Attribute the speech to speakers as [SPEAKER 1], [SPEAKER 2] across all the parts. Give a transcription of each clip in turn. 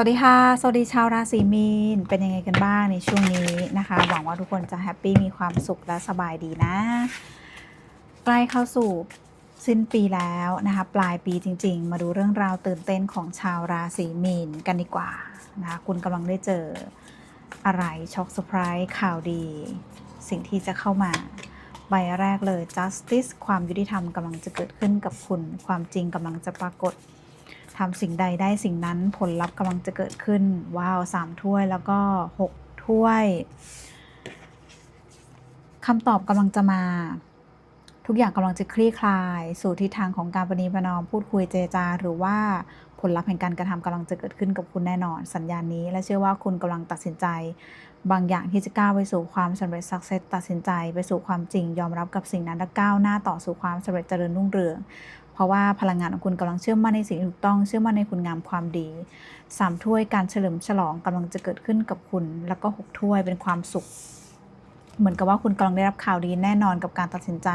[SPEAKER 1] วัสดีค่ะ สวัสดีชาวราศีมีน เป็นยังไงกันบ้างในช่วงนี้นะคะ หวังว่าทุกคนจะแฮปปี้มีความสุขและสบายดีนะ ใกล้เข้าสู่สิ้นปีแล้วนะคะ ปลายปีจริง ๆ มาดูเรื่องราวตื่นเต้นของชาวราศีมีนกันดีกว่านะคะคุณกำลังได้เจออะไรช็อกเซอร์ไพรส์ข่าวดี สิ่งที่จะเข้ามาใบแรกเลย justice ความยุติธรรมกำลังจะเกิดขึ้นกับคุณ ความจริงกำลังจะปรากฏ ทำสิ่งใดได้สิ่งนั้นผลลัพธ์กำลังจะเกิดขึ้น ว้าวสามถ้วยแล้วก็หกถ้วยคำตอบกำลังจะมา ทุกอย่างกำลังจะคลี่คลาย สู่ทิศทางของการประนีประนอมพูดคุยเจรจา หรือว่าผลลัพธ์แห่งการกระทำกำลังจะเกิดขึ้นกับคุณแน่นอน สัญญาณนี้ และเชื่อว่าคุณกำลังตัดสินใจ บางอย่างที่จะก้าวไปสู่ความสำเร็จสักเซสตัดสินใจ ไปสู่ความจริงยอมรับกับสิ่งนั้นและก้าวหน้าต่อสู่ความสำเร็จเจริญรุ่งเรือง เพราะว่าพลังงานของคุณกำลังเชื่อมั่นในสิ่งที่ถูกต้องเชื่อมั่นในคุณงามความดีสามถ้วยการเฉลิมฉลองกำลังจะเกิดขึ้นกับคุณ แล้วก็หกถ้วยเป็นความสุข เหมือนกับว่าคุณกำลังได้รับข่าวดีแน่นอนกับการตัดสินใจ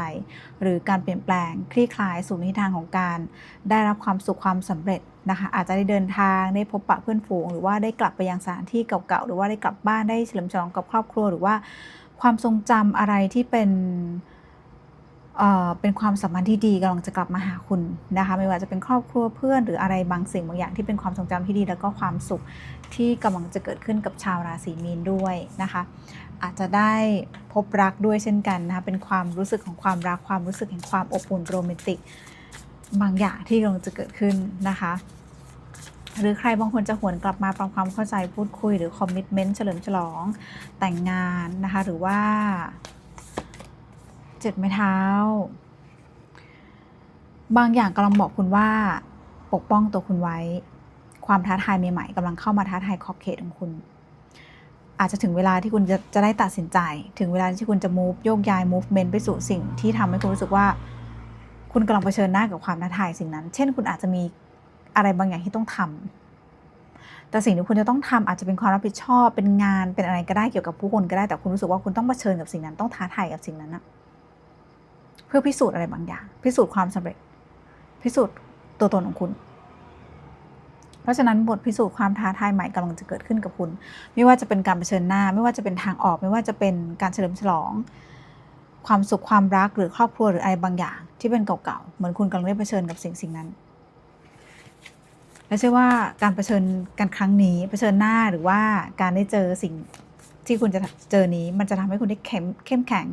[SPEAKER 1] หรือการเปลี่ยนแปลง คลี่คลายสู่ทิทางของการ ได้รับความสุขความสำเร็จนะคะอาจจะได้เดินทางได้พบปะเพื่อนฝูง หรือว่าได้กลับไปยังสถานที่เก่าๆหรือว่าได้กลับบ้านได้เฉลิมฉลองกับครอบครัว หรือว่าความทรงจำอะไรที่เป็น เป็นความสัมพันธ์ที่ดีกำลังจะกลับมาหาคุณนะคะ ไม่ว่าจะเป็นครอบครัวเพื่อนหรืออะไรบางสิ่งบางอย่างที่เป็นความทรงจำที่ดี แล้วก็ความสุขที่กำลังจะเกิดขึ้นกับชาวราศีมีนด้วยนะคะ อาจจะได้พบรักด้วยเช่นกันนะคะเป็นความรู้สึกของความรักความรู้สึกแห่งความอบอุ่นโรแมนติก บางอย่างที่กำลังจะเกิดขึ้นนะคะ หรือใครบางคนจะหวนกลับมาปรับความเข้าใจพูดคุยหรือคอมมิชเมนต์เฉลิมฉลองแต่งงานนะคะหรือว่า เจ็ดไม้เท้า บางอย่างกำลังบอกคุณว่า ปกป้องตัวคุณไว้ ความท้าทายใหม่ๆกำลังเข้ามาท้าทายขอบเขตของคุณ อาจจะถึงเวลาที่คุณจะจะได้ตัดสินใจ ถึงเวลาที่คุณจะ move โยกย้าย movement ไปสู่สิ่งที่ทำให้คุณรู้สึกว่า คุณกำลังเผชิญหน้ากับความท้าทายสิ่งนั้น เช่น คุณอาจจะมีอะไรบางอย่างที่ต้องทำ แต่สิ่งที่คุณจะต้องทำอาจจะเป็นความรับผิดชอบ เป็นงาน เป็นอะไรก็ได้เกี่ยวกับผู้คนก็ได้ แต่คุณรู้สึกว่าคุณต้องเผชิญกับสิ่งนั้น ต้องท้าทายกับสิ่งนั้นนะ พื่อพิสูจน์อะไรบางอย่าง พิสูจน์ความสำเร็จ พิสูจน์ตัวตนของคุณ เพราะฉะนั้นบทพิสูจน์ความท้าทายใหม่กำลังจะเกิดขึ้นกับคุณ ไม่ว่าจะเป็นการเผชิญหน้า ไม่ว่าจะเป็นทางออก ไม่ว่าจะเป็นการเฉลิมฉลอง ความสุขความรักหรือครอบครัวหรืออะไรบางอย่าง ที่เป็นเก่าๆเหมือนคุณกำลังได้เผชิญกับสิ่งสิ่งนั้นและเชื่อว่าการเผชิญกันครั้งนี้เผชิญหน้าหรือว่าการได้เจอสิ่ง ที่คุณจะเจอนี้มันจะทำให้คุณได้เข้มเข้มแข็ง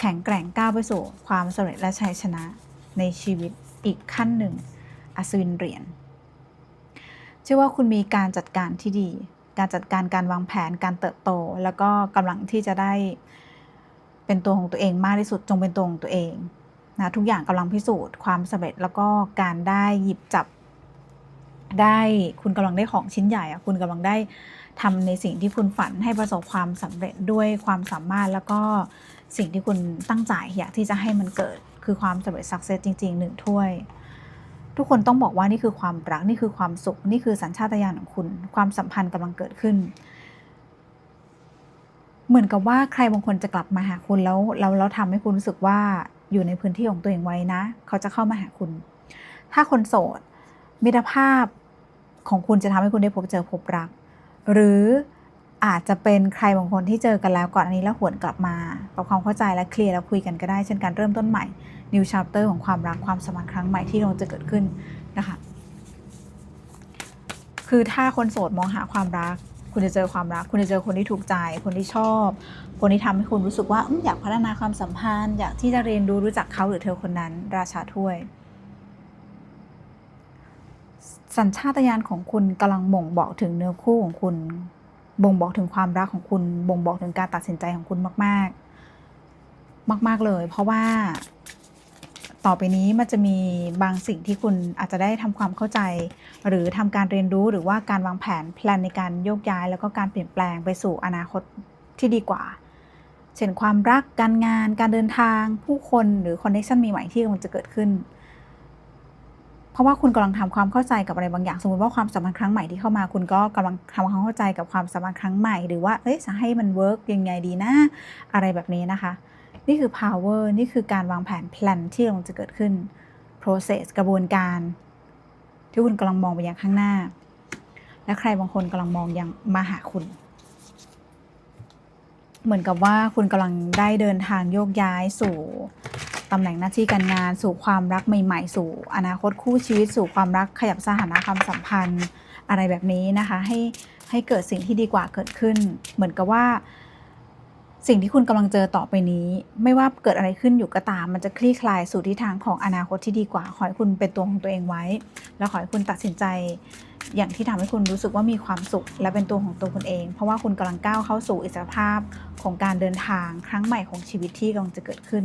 [SPEAKER 1] แข็งแกร่งก้าวไปสู่ความสำเร็จและชัยชนะในชีวิตอีกขั้นหนึ่งอัศวินเหรียญเชื่อว่าคุณมีการจัดการที่ดี การจัดการการวางแผนการเติบโต แล้วก็กำลังที่จะได้เป็นตัวของตัวเองมากที่สุดจงเป็นตัวของตัวเองนะทุกอย่างกำลังพิสูจน์ความสำเร็จแล้วก็การได้หยิบจับได้คุณกำลังได้ของชิ้นใหญ่อะคุณกำลังได้ ทำในสิ่งที่คุณฝันให้ประสบความสำเร็จด้วยความสามารถแล้วก็สิ่งที่คุณตั้งใจอยากที่จะให้มันเกิดคือความสำเร็จสักเซสจริงๆหนึ่งถ้วย ทุกคนต้องบอกว่านี่คือความรักนี่คือความสุข นี่คือสัญชาตญาณของคุณ ความสัมพันธ์กำลังเกิดขึ้น เหมือนกับว่าใครบางคนจะกลับมาหาคุณแล้วแล้วแล้วทำให้คุณรู้สึกว่าอยู่ในพื้นที่ของตัวเองไว้นะ เขาจะเข้ามาหาคุณ ถ้าคนโสดมิตรภาพของคุณจะทำให้คุณได้พบเจอพบรัก หรืออาจจะเป็นใครบางคนที่เจอกันแล้วก่อนอันนี้แล้วหวนกลับมาปรับความเข้าใจและเคลียร์แล้วคุยกันก็ได้ เช่นการเริ่มต้นใหม่ new chapter ของความรักความสัมพันธ์ครั้งใหม่ที่กำลังจะเกิดขึ้นนะคะคือถ้าคนโสดมองหาความรัก คุณจะเจอความรัก คุณจะเจอคนที่ถูกใจ คนที่ชอบ คนที่ทำให้คุณรู้สึกว่าอยากพัฒนาความสัมพันธ์ อยากที่จะเรียนรู้รู้จักเขาหรือเธอคนนั้น ราชาถ้วย สัญชาตญาณของคุณกำลังบ่งบอกถึงเนื้อคู่ของคุณ บ่งบอกถึงความรักของคุณ บ่งบอกถึงการตัดสินใจของคุณมาก ๆ มาก ๆเลย เพราะว่า ต่อไปนี้มันจะมีบางสิ่งที่คุณอาจจะได้ทำความเข้าใจ หรือทำการเรียนรู้หรือว่าการวางแผนแพลนในการโยกย้าย แล้วก็การเปลี่ยนแปลงไปสู่อนาคตที่ดีกว่า เช่นความรักการงาน การเดินทางผู้คนหรือคอนเนคชันใหม่ๆที่กำลังจะเกิดขึ้น เพราะว่าคุณกำลังทำความเข้าใจกับอะไรบางอย่าง สมมติว่าความสัมพันธ์ครั้งใหม่ที่เข้ามา คุณก็กำลังทำความเข้าใจกับความสัมพันธ์ครั้งใหม่ หรือว่าเอ้ยจะให้มันเวิร์กยังไงดีนะ อะไรแบบนี้นะคะ นี่คือ power นี่คือการวางแผนแพลนที่กำลังจะเกิดขึ้น process กระบวนการ ที่คุณกำลังมองไปยังข้างหน้า และใครบางคนกำลังมองยังมาหาคุณ เหมือนกับว่าคุณกำลังได้เดินทางโยกย้ายสู่ ตำแหน่งหน้าที่การงาน สู่ความรักใหม่ ๆ สู่อนาคตคู่ชีวิต สู่ความรักขยับสถานะความสัมพันธ์ อะไรแบบนี้นะคะให้ให้เกิดสิ่งที่ดีกว่าเกิดขึ้น เหมือนกับว่า สิ่งที่คุณกำลังเจอต่อไปนี้ ไม่ว่าเกิดอะไรขึ้นอยู่ก็ตาม มันจะคลี่คลายสู่ทิศทางของอนาคตที่ดีกว่า ขอให้คุณเป็นตัวของตัวเองไว้ แล้วขอให้คุณตัดสินใจ อย่างที่ทำให้คุณรู้สึกว่ามีความสุข และเป็นตัวของตัวคุณเอง เพราะว่าคุณกำลังก้าวเข้าสู่อิสรภาพของการเดินทางครั้งใหม่ของชีวิตที่กำลังจะเกิดขึ้น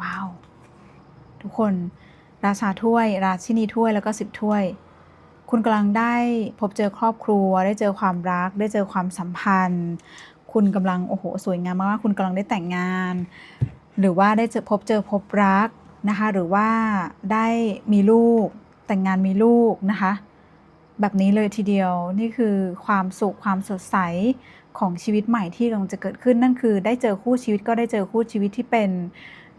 [SPEAKER 1] ว้าว ทุกคนราชาถ้วย ราชินีถ้วยแล้วก็สิบถ้วย คุณกำลังได้พบเจอครอบครัว ได้เจอความรัก ได้เจอความสัมพันธ์ คุณกำลังโอ้โหสวยงามมากๆคุณกำลังได้แต่งงาน หรือว่าได้เจอพบเจอพบรักนะคะหรือว่าได้มีลูกแต่งงานมีลูกนะคะแบบนี้เลยทีเดียวนี่คือความสุขความสดใสของชีวิตใหม่ที่กำลังจะเกิดขึ้นนั่นคือ ได้เจอคู่ชีวิตก็ได้เจอคู่ชีวิตที่เป็น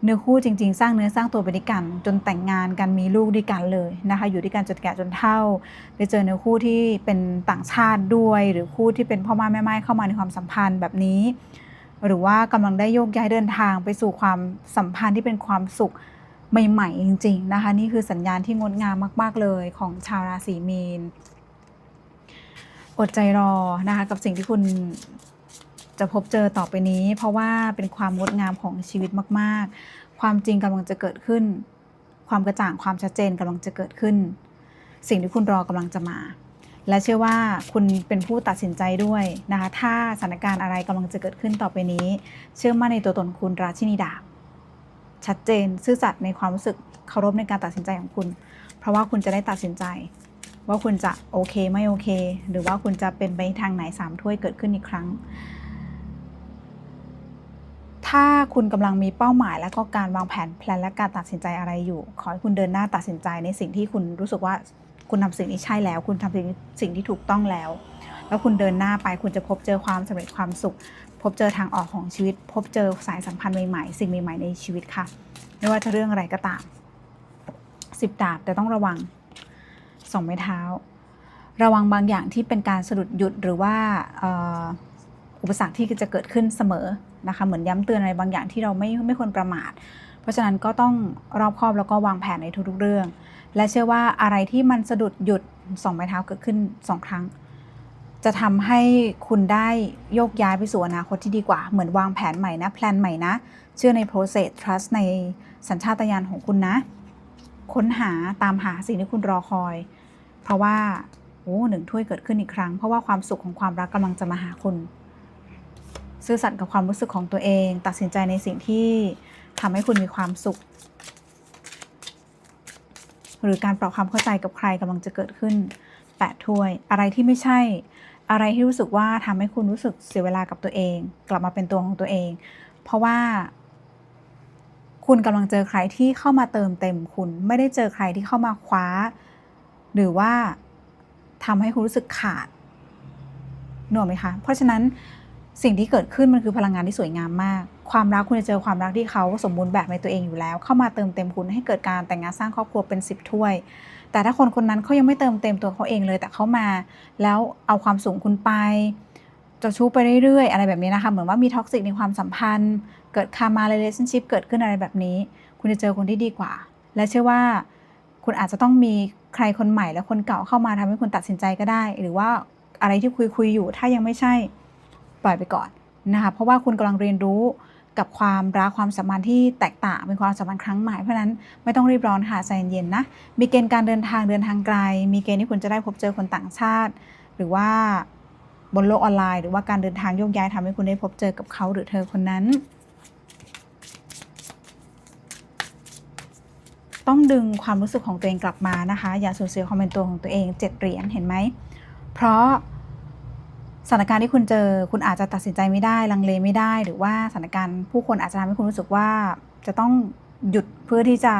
[SPEAKER 1] เนื้อคู่จริง ๆ สร้างเนื้อสร้างตัวไปด้วยกัน จนแต่งงานกันมีลูกด้วยกันเลยนะคะอยู่ด้วยกันจนแก่จนเฒ่าได้เจอเนื้อคู่ที่เป็นต่างชาติด้วย หรือคู่ที่เป็นพ่อม่าแม่ไม้เข้ามาในความสัมพันธ์แบบนี้ หรือว่ากำลังได้โยกย้ายเดินทางไปสู่ความสัมพันธ์ที่เป็นความสุขใหม่ๆจริง ๆ นะคะ นี่คือสัญญาณที่งดงามมาก ๆ เลยของชาวราศีมีน อดใจรอนะคะกับสิ่งที่คุณ จะพบเจอต่อไปนี้ เพราะว่าเป็นความงดงามของชีวิตมาก ๆ ความจริงกำลังจะเกิดขึ้น ความกระจ่างความชัดเจนกำลังจะเกิดขึ้น สิ่งที่คุณรอกำลังจะมา และเชื่อว่าคุณเป็นผู้ตัดสินใจด้วยนะคะถ้าสถานการณ์อะไรกำลังจะเกิดขึ้นต่อไปนี้ เชื่อมั่นในตัวตนคุณราชินีดาบชัดเจนซื่อสัตย์ในความรู้สึกเคารพในการตัดสินใจของคุณ เพราะว่าคุณจะได้ตัดสินใจ ว่าคุณจะโอเคไม่โอเค หรือว่าคุณจะเป็นไปทางไหนสามถ้วยเกิดขึ้นอีกครั้ง ถ้าคุณกำลังมีเป้าหมาย และก็การวางแผนแพลนและการตัดสินใจอะไรอยู่ ขอให้คุณเดินหน้าตัดสินใจในสิ่งที่คุณรู้สึกว่าคุณทำสิ่งนี้ใช่แล้ว คุณทำสิ่งสิ่งที่ถูกต้องแล้ว แล้วคุณเดินหน้าไปคุณจะพบเจอความสำเร็จความสุข พบเจอทางออกของชีวิต พบเจอสายสัมพันธ์ใหม่ๆ สิ่งใหม่ๆในชีวิตค่ะ ไม่ว่าจะเรื่องอะไรก็ตามสิบดาบแต่ต้องระวังสองไม้เท้า ระวังบางอย่างที่เป็นการสะดุดหยุดหรือว่าอออุปสรรคที่จะเกิดขึ้นเสมอ นะคะ เหมือนย้ำเตือนอะไรบางอย่างที่เราไม่ไม่ควรประมาท เพราะฉะนั้นก็ต้องรอบคอบแล้วก็วางแผนในทุกๆเรื่อง และเชื่อว่าอะไรที่มันสะดุดหยุดสองไม้เท้าเกิดขึ้นสองครั้ง จะทำให้คุณได้โยกย้ายไปสู่อนาคตที่ดีกว่า เหมือนวางแผนใหม่นะแพลนใหม่นะ เชื่อใน process trust ในสัญชาตญาณของคุณนะ ค้นหาตามหาสิ่งที่คุณรอคอย เพราะว่าโอ้หนึ่งถ้วยเกิดขึ้นอีกครั้ง เพราะว่าความสุขของความรักกำลังจะมาหาคุณ ซื่อสัตย์กับความรู้สึกของตัวเอง ตัดสินใจในสิ่งที่ทำให้คุณมีความสุข หรือการปรับความเข้าใจกับใครกำลังจะเกิดขึ้นแปดถ้วย อะไรที่ไม่ใช่ อะไรที่รู้สึกว่าทำให้คุณรู้สึกเสียเวลากับตัวเอง กลับมาเป็นตัวของตัวเอง เพราะว่าคุณกำลังเจอใครที่เข้ามาเติมเต็มคุณไม่ได้เจอใครที่เข้ามาคว้า หรือว่าทำให้คุณรู้สึกขาดหนกออกไหมคะ เพราะฉะนั้น สิ่งที่เกิดขึ้นมันคือพลังงานที่สวยงามมาก ความรักคุณจะเจอความรักที่เขาสมบูรณ์แบบในตัวเองอยู่แล้ว เข้ามาเติมเต็มคุณให้เกิดการแต่งงานสร้างครอบครัวเป็นสิบถ้วย แต่ถ้าคนคนนั้นเขายังไม่เติมเต็มตัวเขาเองเลย แต่เขามา แล้วเอาความสูงคุณไปจะชู้ไปเรื่อยๆ อะไรแบบนี้นะคะ เหมือนว่ามีท็อกซิกในความสัมพันธ์ เกิดคามาเรล t i o n s h i p เกิดขึ้นอะไรแบบนี้ คุณจะเจอคนที่ดีกว่า และเชื่อว่าคุณอาจจะต้องมีใครคนใหม่และคนเก่าเข้ามาทำให้คุณตัดสินใจก็ได้ หรือว่าอะไรที่คุยคุยอยู่ถ้ายังไม่ใช่ ปล่อยไปก่อนนะคะเพราะว่าคุณกำลังเรียนรู้กับความรักความสัมพันธ์ที่แตกต่างเป็นความสัมพันธ์ครั้งใหม่เพราะฉะนั้นไม่ต้องรีบร้อนค่ะใจเย็นๆนะมีเกณฑ์การเดินทางเดินทางไกล มีเกณฑ์ที่คุณจะได้พบเจอคนต่างชาติ หรือว่าบนโลกออนไลน์ หรือว่าการเดินทางโยกย้ายทำให้คุณได้พบเจอกับเขาหรือเธอคนนั้น ต้องดึงความรู้สึกของตัวเองกลับมานะคะ อย่าสูญเสียความเป็นตัวของตัวเองเจ็ดเหรียญเห็นไหมเพราะ สถานการณ์ที่คุณเจอ คุณอาจจะตัดสินใจไม่ได้ลังเลไม่ได้ หรือว่าสถานการณ์ผู้คนอาจจะทำให้คุณรู้สึกว่าจะต้องหยุดเพื่อที่จะ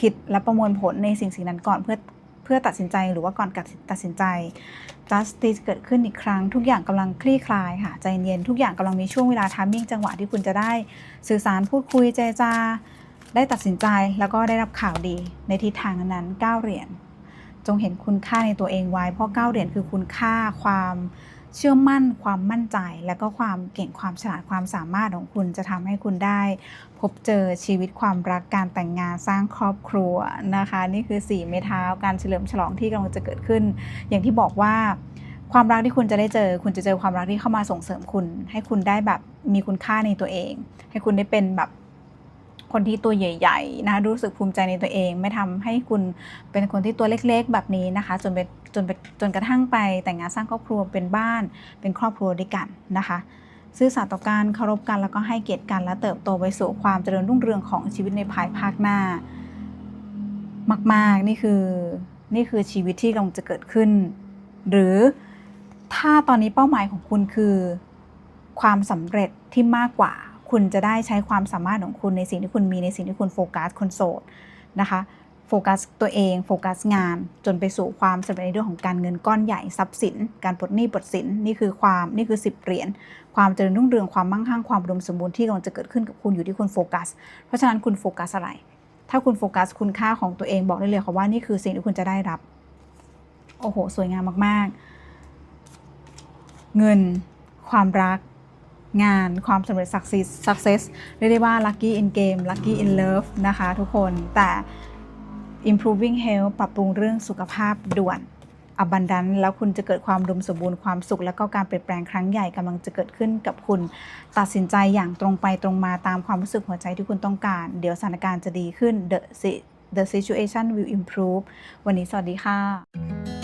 [SPEAKER 1] คิดและประมวลผลในสิ่งสิ่งนั้นก่อนเพื่อเพื่อตัดสินใจหรือว่าก่อนตัดสินใจ justice เกิดขึ้นอีกครั้ง ทุกอย่างกำลังคลี่คลายค่ะใจเย็นทุกอย่างกำลังมีช่วงเวลาทามมิ่งจังหวะที่คุณจะได้สื่อสารพูดคุยเจรจาได้ตัดสินใจแล้วก็ได้รับข่าวดีในทิศทางนั้นๆ9เหรียญจงเห็นคุณค่าในตัวเองไว้เพราะเก้าเหรียญคือคุณค่าความ เชื่อมั่นความมั่นใจ และก็ความเก่งความฉลาดความสามารถของคุณจะทำให้คุณได้ พบเจอชีวิตความรักการแต่งงานสร้างครอบครัวนะคะ นี่คือสี่ไม้เท้าการเฉลิมฉลองที่กำลังจะเกิดขึ้น อย่างที่บอกว่าความรักที่คุณจะได้เจอ คุณจะเจอความรักที่เข้ามาส่งเสริมคุณ ให้คุณได้แบบมีคุณค่าในตัวเอง ให้คุณได้เป็นแบบ คนที่ตัวใหญ่ๆนะรู้สึกภูมิใจในตัวเอง ไม่ทำให้คุณเป็นคนที่ตัวเล็กๆ แบบนี้นะคะ จนไปจนไปจนกระทั่งไปแต่งงานสร้างครอบครัวเป็นบ้าน เป็นครอบครัวด้วยกันนะคะซื่อสัตย์ต่อกันเคารพกันแล้วก็ให้เกียรติกันและเติบโตไปสู่ความเจริญรุ่งเรืองของชีวิตในภายภาคหน้า มาก ๆ นี่คือนี่คือชีวิตที่กำลังจะเกิดขึ้น หรือถ้าตอนนี้เป้าหมายของคุณคือ ความสำเร็จที่มากกว่า คุณจะได้ใช้ความสามารถของคุณในสิ่งที่คุณมีในสิ่งที่คุณโฟกัสคนโสดนะคะโฟกัสตัวเองโฟกัสงานจนไปสู่ความสำเร็จในเรื่องของการเงินก้อนใหญ่ทรัพย์สิน การปลดหนี้ปลดสินนี่คือความนี่คือสิบเหรียญความเจริญรุ่งเรืองความมั่งคั่งความอุดมสมบูรณ์ที่กำลังจะเกิดขึ้นกับคุณอยู่ที่คุณโฟกัส เพราะฉะนั้นคุณโฟกัสอะไร ถ้าคุณโฟกัสคุณค่าของตัวเองบอกได้เลยค่ะว่านี่คือสิ่งที่คุณจะได้รับ โอ้โห สวยงามมากๆ เงิน ความรัก งานความสำเร็จ success success เรียกได้ว่า lucky in game lucky in love นะคะทุกคนแต่ improving health ปรับปรุงเรื่องสุขภาพด่วน abundant แล้วคุณจะเกิดความดมสมบูรณ์ความสุข แล้วก็การเปลี่ยนแปลงครั้งใหญ่กำลังจะเกิดขึ้นกับคุณ ตัดสินใจอย่างตรงไปตรงมาตามความรู้สึกหัวใจที่คุณต้องการ เดี๋ยวสถานการณ์จะดีขึ้น the the situation will improve วันนี้สวัสดีค่ะ